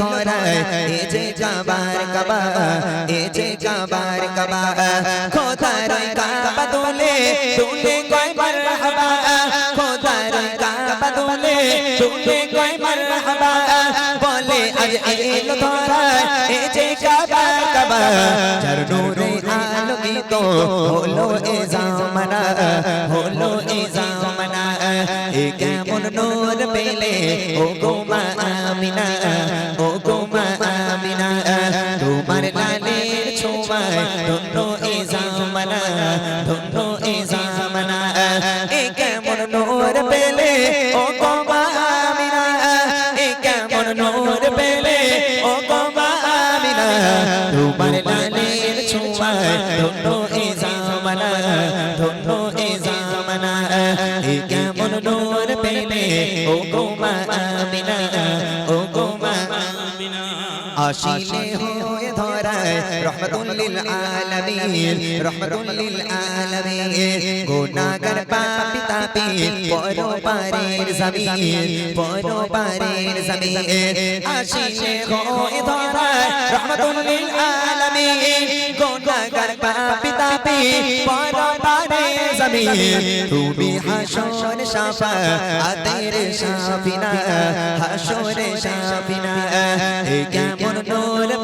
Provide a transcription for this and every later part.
ধরায় এ যে কাবার কাবা এ যে কাবার কাবা খোদার কাবা দুলে দুলে কই মারহাবা খোদার কাবা দুলে দুলে কই মারহাবা বলে আজ এলো ধরায় এ যে কাবার কাবা চার নূরে আলোকিত হলো এ জামানা হলো এ জামানা এ কেমন নূর পেলে ও গো মা আমিনা ধন্য এ জামানা ধন্য এ জামানা এ কেমন নূর পেলে ও গো মা আমিনা এ কেমন নূর পেলে ও গো মা আমিনা তোমার লালের ছোঁয়ায় ধন্য এ জামানা ধন্য এ জামানা এ কেমন নূর পেলে ও গো মা আমিনা ও গো মা আমিনা। আসিলে ধরায় রহমতুল্লিল আলামিন রহমতুল্লিল আলামিন, গুনাহগার পাপী তাপী পর পারের জমিন পর পারের জমিন আসিলে হয়ে ধরায় রহমতুল্লিল আলামিন, গুনাহগার পাপী তাপী পর পারের জমিন। তুমি হাসর শাফা আতের শাফিনা হাসর শাফিনা কেমন নূর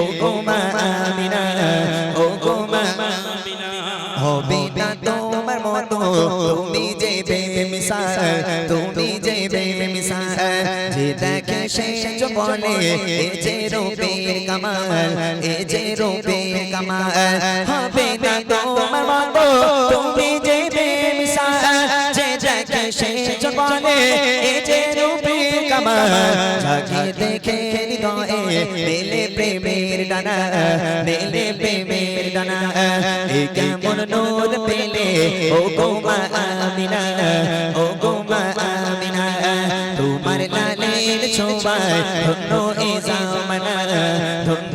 ও গো মা আমিনা, ও গো মা হবে না তোমার মতো, তুমি যে বেমিসাল তুমি যে বেমিসাল যে দেখে সে বলে, এ যে রূপের কামাল, এ যে রূপের কামাল। হবে না তোমার মতো যাকে দেখে হৃদয়ে প্রেমের ডানা প্রেমের ডানা কেমন নূর পেলে ও গো মা ও গো মা তোমার ছোঁয়ায় ধন্য এ জামানা ধন্য